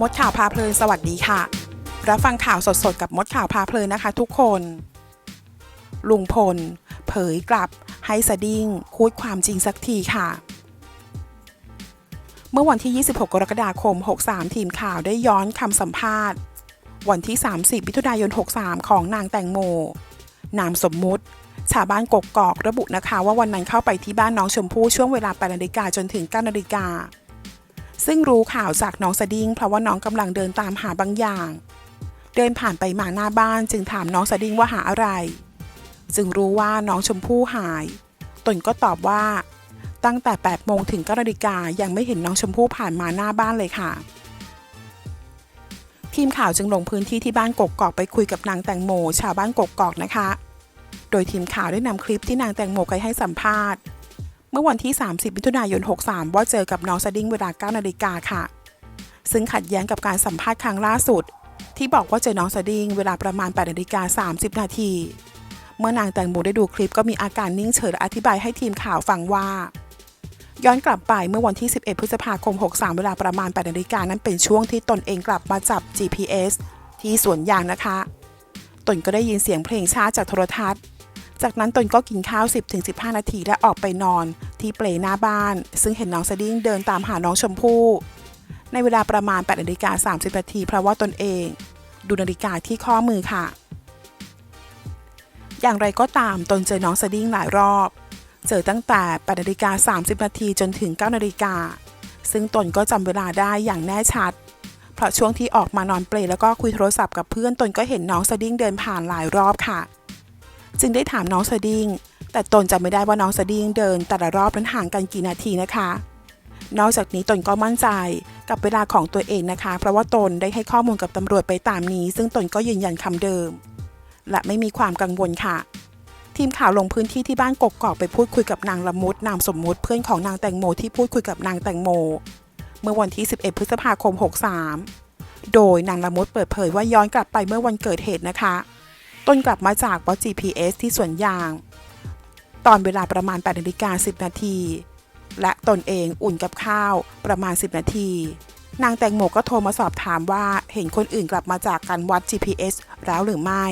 มดข่าวพาเพลินสวัสดีค่ะ รับฟังข่าวสดๆ กับมดข่าวพาเพลินนะคะทุกคน ลุงพล เผยกลับให้สดิ้งพูดความจริงสักทีค่ะ เมื่อวันที่ 26 กรกฎาคม 63 ทีมข่าวได้ย้อนคำสัมภาษณ์ วันที่ 30มิถุนายน 63 ของนางแตงโม นามสมมุติชาวบ้านกกกอกระบุนะคะ ว่าวันนั้นเข้าไปที่บ้านน้องชมพู่ช่วงเวลา8นาฬิกาจนถึง9นาฬิกา ซึ่งรู้ข่าวจากน้องสดิ้งเพราะว่าน้องกำลังเดินตามหาบางอย่าง เดินผ่านไปมาหน้าบ้านจึงถามน้องสดิ้งว่าหาอะไร จึงรู้ว่าน้องชมพู่หาย ตนก็ตอบว่า ตั้งแต่8โมงถึง9นาฬิกายังไม่เห็นน้องชมพู่ผ่านมาหน้าบ้านเลยค่ะ ทีมข่าวจึงลงพื้นที่ที่บ้านกกกอกไปคุยกับนางแตงโม ชาวบ้านกกกอกนะคะ โดยทีมข่าวได้นำคลิปที่นางแตงโมเคยให้สัมภาษณ์ เมื่อวันที่ 30 มิถุนายน 63 ว่าเจอกับน้องสดิ้งเวลา 9 นาฬิกาค่ะ ซึ่งขัดแย้งกับการสัมภาษณ์ครั้งล่าสุด ที่บอกว่าเจอน้องสดิ้งเวลาประมาณ 8 นาฬิกา 30 นาที เมื่อนางแตงโมได้ดูคลิปก็มีอาการนิ่งเฉยและอธิบายให้ทีมข่าวฟังว่า ย้อนกลับไปเมื่อวันที่ 11 พฤษภาคม 63 เวลาประมาณ 8 นาฬิกานั้นเป็นช่วงที่ตนเองกลับมาจับ GPS ที่สวนยางนะคะ ตนก็ได้ยินเสียงเพลงช้าจากโทรทัศน์ จากนั้นตนก็กินข้าว 10-15 นาทีและออกไปนอนที่เปลหน้าบ้าน ซึ่งเห็นน้องสดิ้งเดินตามหาน้องชมพู่ในเวลาประมาณ8นาฬิกา30นาทีเพราะว่าตนเอง ดูนาฬิกาที่ข้อมือค่ะ อย่างไรก็ตามตนเจอน้องสดิ้งหลายรอบ เจอตั้งแต่8นาฬิกา30นาทีจนถึง9นาฬิกาซึ่งตนก็จำเวลาได้อย่างแน่ชัด เพราะช่วงที่ออกมานอนเปลแล้วก็คุยโทรศัพท์กับเพื่อนตนก็เห็นน้องสดิ้งเดินผ่านหลายรอบค่ะ จึงได้ถามน้องสดิ้งแต่ตนจำไม่ได้ว่าน้องสดิ้งเดิน แต่ละรอบนั้นห่างกันกี่นาทีนะคะ นอกจากนี้ตนก็มั่นใจกับเวลาของตัวเองนะคะ เพราะว่าตนได้ให้ข้อมูลกับตำรวจไปตามนี้ ซึ่งตนก็ยืนยันคำเดิม และไม่มีความกังวลค่ะ ทีมข่าวลงพื้นที่ที่บ้านกกอกไปพูดคุยกับนางละมุดนามสมมุติเพื่อนของนางแตงโมที่พูดคุยกับนางแตงโม เมื่อวันที่ 11 พฤษภาคม 63 โดยนางละมุดเปิดเผยว่าย้อนกลับไปเมื่อวันเกิดเหตุนะคะ ต้นกลับมาจากวัด GPS ที่สวนยาง ตอนเวลาประมาณ8นาฬิกา10 นาที และตนเองอุ่นกับข้าวประมาณ 10 นาที นางแตงโมก็โทรมาสอบถามว่าเห็นคนอื่นกลับมาจากการวัด GPS แล้วหรือไม่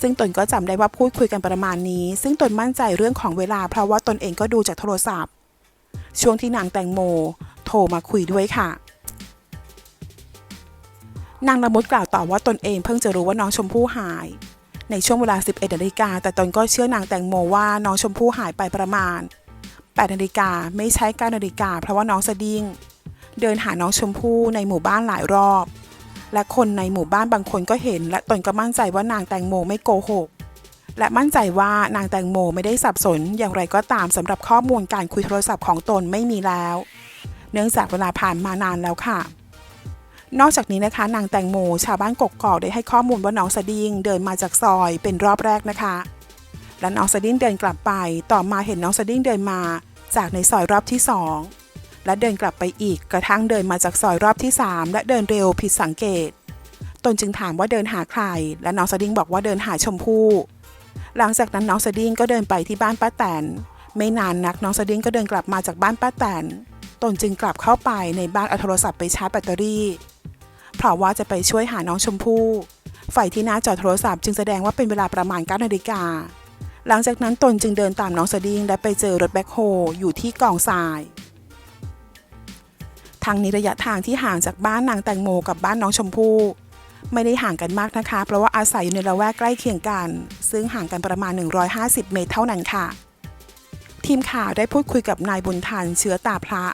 ซึ่งตนก็จำได้ว่าพูดคุยกันประมาณนี้ ซึ่งตนมั่นใจเรื่องของเวลาเพราะว่าตนเองก็ดูจากโทรศัพท์ ช่วงที่นางแตงโม โทรมาคุยด้วยค่ะนางละมุดกล่าวต่อว่าตนเองเพิ่งจะรู้ว่าน้องชมพู่หาย ในช่วงเวลา 11นาฬิกาแต่ตนก็เชื่อนางแตงโมว่าน้องชมพู่หายไปประมาณ8นาฬิกาไม่ใช่9นาฬิกาเพราะว่าน้องสดิ้ง เดินหาน้องชมพู่ในหมู่บ้านหลายรอบ และคนในหมู่บ้านบางคนก็เห็น และตนก็มั่นใจว่านางแตงโมไม่โกหกและมั่นใจว่านางแตงโมไม่ได้สับสนอย่างไรก็ตามสำหรับข้อมูลการคุยโทรศัพท์ของตนไม่มีแล้ว เนื่องจากเวลาผ่านมานานแล้วค่ะ นอกจากนี้นะคะ นางแตงโมชาวบ้านกกอกได้ให้ข้อมูลว่าน้องสดิ้งเดินมาจากซอยเป็นรอบแรกนะคะ และน้องสดิ้งเดินกลับไป ต่อมาเห็นน้องสดิ้งเดินมาจากในซอยรอบที่สองและเดินกลับไปอีกกระทั่งเดินมาจากซอยรอบที่สามและเดินเร็วผิดสังเกต ตนจึงถามว่าเดินหาใคร และน้องสดิ้งบอกว่าเดินหาชมพู่หลังจากนั้นน้องสดิ้งก็เดินไปที่บ้านป้าแตน ไม่นานนักน้องสดิ้งก็เดินกลับมาจากบ้านป้าแตน ตนจึงกลับเข้าไปในบ้านเอาโทรศัพท์ไปชาร์จแบตเตอรี่ เพราะว่าจะไปช่วยหาน้องชมพู่ไฟที่หน้าจอโทรศัพท์จึงแสดงว่าเป็นเวลาประมาณ9นาฬิกา หลังจากนั้นตนจึงเดินตามน้องสดิ้งและไปเจอรถแบ็คโฮอยู่ที่กองทรายทางนี้ระยะทางที่ห่างจากบ้านนางแตงโมกับบ้านน้องชมพู่ไม่ได้ห่างกันมากนะคะ เพราะว่าอาศัยอยู่ในละแวกใกล้เคียงกัน ซึ่งห่างกันประมาณ 150 เมตรเท่านั้นค่ะ ทีมข่าวได้พูดคุยกับนายบุญทันเชื้อตาพระ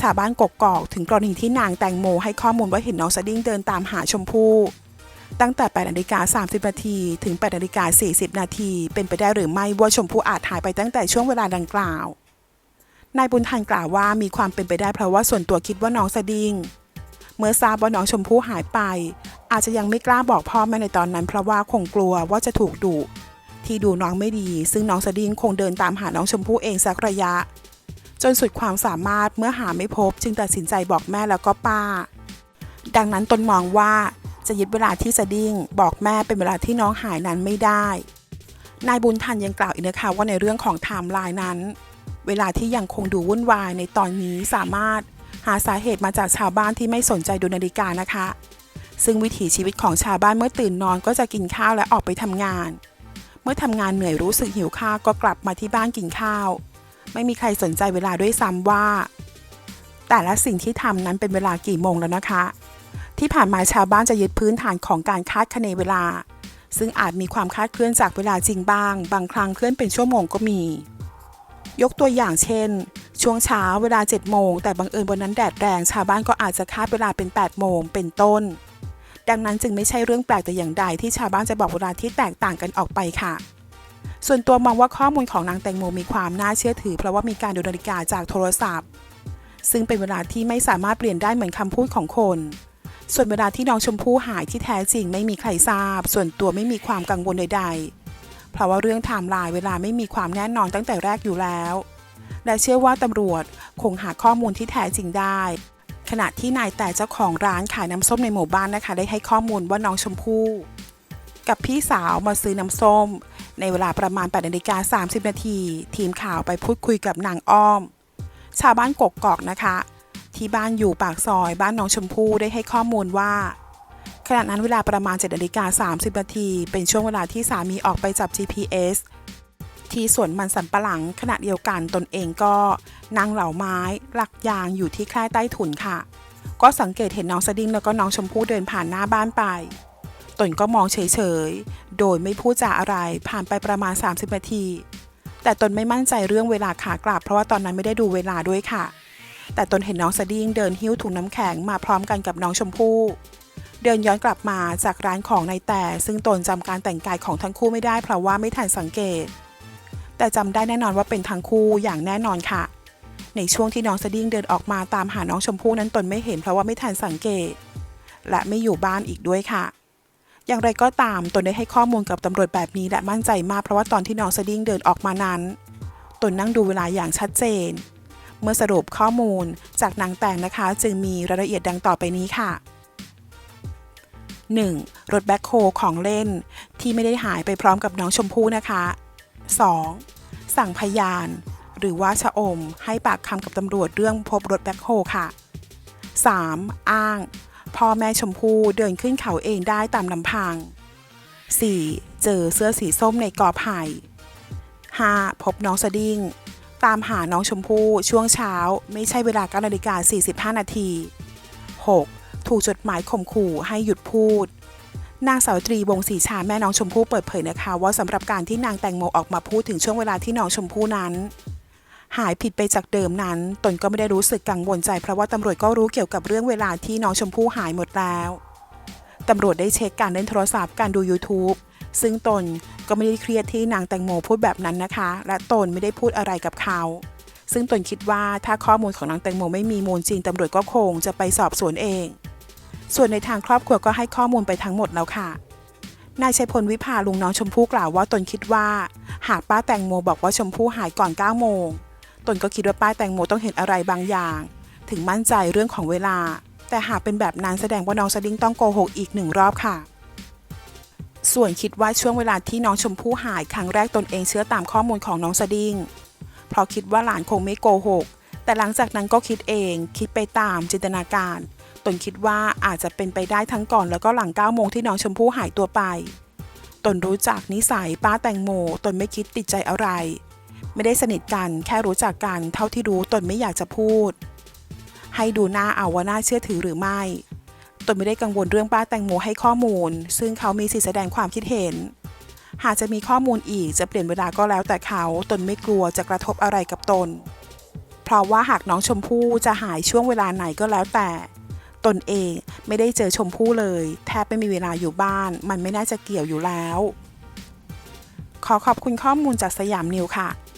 ชาวบ้านกกอกถึงกรณีที่นางแตงโมให้ข้อมูลว่าเห็นน้องสดิ้งเดินตามหาชมพู่ตั้งแต่8นาฬิกา30นาทีถึง8นาฬิกา40นาทีเป็นไปได้หรือไม่ว่าชมพู่อาจหายไปตั้งแต่ช่วงเวลาดังกล่าวนายบุญทันกล่าวว่ามีความเป็นไปได้เพราะว่าส่วนตัวคิดว่าน้องสดิ้งเมื่อทราบว่าน้องชมพู่หายไป อาจจะยังไม่กล้าบอกพ่อแม่ในตอนนั้นเพราะว่าคงกลัวว่าจะถูกดุที่ดูน้องไม่ดี ซึ่งน้องสดิ้งคงเดินตามหาน้องชมพู่เองสักระยะ จนสุดความสามารถเมื่อหาไม่พบ จึงตัดสินใจบอกแม่แล้วก็ป้า ดังนั้นตนมองว่าจะยึดเวลาที่สดิ้ง บอกแม่เป็นเวลาที่น้องหายนั้นไม่ได้ นายบุญทันยังกล่าวอีกนะคะว่าในเรื่องของไทม์ไลน์นั้น เวลาที่ยังคงดูวุ่นวายในตอนนี้สามารถหาสาเหตุมาจากชาวบ้านที่ไม่สนใจดูนาฬิกานะคะ ซึ่งวิถีชีวิตของชาวบ้านเมื่อตื่นนอนก็จะกินข้าวและออกไปทำงาน เมื่อทำงานเหนื่อยรู้สึกหิวข้าวก็กลับมาที่บ้านกินข้าว ไม่มีใครสนใจเวลาด้วยซ้ำว่า แต่ละสิ่งที่ทำนั้นเป็นเวลากี่โมงแล้วนะคะ ที่ผ่านมาชาวบ้านจะยึดพื้นฐานของการคาดคะเนเวลา ซึ่งอาจมีความคาดเคลื่อนจากเวลาจริงบ้าง บางครั้งเคลื่อนเป็นชั่วโมงก็มี ยกตัวอย่างเช่น ช่วงเช้าเวลา 7 โมง แต่บังเอิญวันนั้นแดดแรง ชาวบ้านก็อาจจะคาดเวลาเป็น 8 โมง เป็นต้น ดังนั้นจึงไม่ใช่เรื่องแปลกแต่อย่างใดที่ชาวบ้านจะบอกเวลาที่แตกต่างกันออกไปค่ะ ส่วนตัวมองว่าข้อมูลของนางแตงโมมีความน่าเชื่อถือ เพราะว่ามีการดูนาฬิกาจากโทรศัพท์ ซึ่งเป็นเวลาที่ไม่สามารถเปลี่ยนได้เหมือนคำพูดของคน ส่วนเวลาที่น้องชมพู่หายที่แท้จริงไม่มีใครทราบ ส่วนตัวไม่มีความกังวลใดๆ เพราะว่าเรื่องไทม์ไลน์เวลาไม่มีความแน่นอนตั้งแต่แรกอยู่แล้ว และเชื่อว่าตำรวจคงหาข้อมูลที่แท้จริงได้ขณะที่นายแต่เจ้าของร้านขายน้ำส้มในหมู่บ้านนะคะ ได้ให้ข้อมูลว่าน้องชมพู่ กับพี่สาวมาซื้อน้ำส้ม ในเวลาประมาณ8นาฬิกา30 นาที ทีมข่าวไปพูดคุยกับนางอ้อม ชาวบ้านกกอกนะคะ ที่บ้านอยู่ปากซอยบ้านน้องชมพู่ได้ให้ข้อมูลว่า ขณะนั้นเวลาประมาณ7นาฬิกา30 นาที เป็นช่วงเวลาที่สามีออกไปจับ GPS ที่สวนมันสำปะหลังขณะเดียวกันตนเองก็นั่งเหล่าไม้หลักยางอยู่ที่แคร่ใต้ถุนค่ะ ก็สังเกตเห็นน้องสดิ้งแล้วก็น้องชมพู่เดินผ่านหน้าบ้านไป นก็มองเฉยๆ โดยไม่พูดจาอะไรผ่านไปประมาณ 30 นาที แต่ตนไม่มั่นใจเรื่องเวลาขากลับ เพราะว่าตอนนั้นไม่ได้ดูเวลาด้วยค่ะ แต่ตนเห็นน้องสดิ้งเดินหิ้วถุงน้ำแข็งมาพร้อมกันกับน้องชมพู่เดินย้อนกลับมาจากร้านของนายแต่ ซึ่งตนจำการแต่งกายของทั้งคู่ไม่ได้เพราะว่าไม่ทันสังเกต แต่จำได้แน่นอนว่าเป็นทั้งคู่อย่างแน่นอนค่ะ ในช่วงที่น้องสดิ้งเดินออกมาตามหาน้องชมพู่นั้นตนไม่เห็นเพราะว่าไม่ทันสังเกต และไม่อยู่บ้านอีกด้วยค่ะ อย่างไรก็ตามตนได้ให้ข้อมูลกับตำรวจแบบนี้และมั่นใจมากเพราะว่าตอนที่น้องสดิ้งเดินออกมานั้น ตนนั่งดูเวลาอย่างชัดเจน เมื่อสรุปข้อมูลจากนางแต่งนะคะ จึงมีรายละเอียดดังต่อไปนี้ค่ะ 1. รถแบ็คโฮของเล่น ที่ไม่ได้หายไปพร้อมกับน้องชมพู่นะคะ 2. สั่งพยาน หรือว่าชะอม ให้ปากคำกับตำรวจเรื่องพบรถแบ็คโฮค่ะ 3. อ้าง พ่อแม่ชมพู่เดินขึ้นเขาเองได้ตามลำพัง 4. เจอเสื้อสีส้มในกอไผ่ 5. พบน้องสดิ้ง ตามหาน้องชมพู่ช่วงเช้าไม่ใช่เวลา9นาฬิกา45 นาที 6. ถูกจดหมายข่มขู่ให้หยุดพูด นางสาวตรีวงศรีชาแม่น้องชมพู่เปิดเผยนะคะ ว่าสำหรับการที่นางแตงโมออกมาพูดถึงช่วงเวลาที่น้องชมพู่นั้น หายผิดไปจากเดิมนั้น ตนก็ไม่ได้รู้สึกกังวลใจเพราะว่าตำรวจก็รู้เกี่ยวกับเรื่องเวลาที่น้องชมพู่หายหมดแล้วตำรวจได้เช็คการเล่นโทรศัพท์การดู YouTube ซึ่งตนก็ไม่ได้เครียดที่นางแตงโมพูดแบบนั้นนะคะ และตนไม่ได้พูดอะไรกับเขา ซึ่งตนคิดว่าถ้าข้อมูลของนางแตงโมไม่มีมูลจริงตำรวจก็คงจะไปสอบสวนเอง ส่วนในทางครอบครัวก็ให้ข้อมูลไปทั้งหมดแล้วค่ะนายชัยพลวิภาลุงน้องชมพู่กล่าวว่าตนคิดว่า หากป้าแตงโมบอกว่าชมพู่หายก่อน9โมง ตนก็คิดว่าป้าแตงโมต้องเห็นอะไรบางอย่าง ถึงมั่นใจเรื่องของเวลา แต่หากเป็นแบบนั้นแสดงว่าน้องสดิ้งต้องโกหกอีกหนึ่งรอบค่ะ ส่วนคิดว่าช่วงเวลาที่น้องชมพู่หายครั้งแรกตนเองเชื่อตามข้อมูลของน้องสดิ้งเพราะคิดว่าหลานคงไม่โกหก แต่หลังจากนั้นก็คิดเอง คิดไปตามจินตนาการ ตนคิดว่าอาจจะเป็นไปได้ทั้งก่อน แล้วก็หลัง9โมงที่น้องชมพู่หายตัวไป ตนรู้จักนิสัยป้าแตงโม ตนไม่คิดติดใจอะไร ไม่ได้สนิทกันแค่รู้จักกันเท่าที่รู้ตนไม่อยากจะพูด ให้ดูหน้าเอาว่าน่าเชื่อถือหรือไม่ ตนไม่ได้กังวลเรื่องป้าแตงโมให้ข้อมูล ซึ่งเขามีสิทธิแสดงความคิดเห็น หากจะมีข้อมูลอีกจะเปลี่ยนเวลาก็แล้วแต่เขาตนไม่กลัวจะกระทบอะไรกับตน เพราะว่าหากน้องชมพู่จะหายช่วงเวลาไหนก็แล้วแต่ ตนเองไม่ได้เจอชมพู่เลย แทบไม่มีเวลาอยู่บ้าน มันไม่น่าจะเกี่ยวอยู่แล้วขอขอบคุณข้อมูลจากสยามนิวค่ะ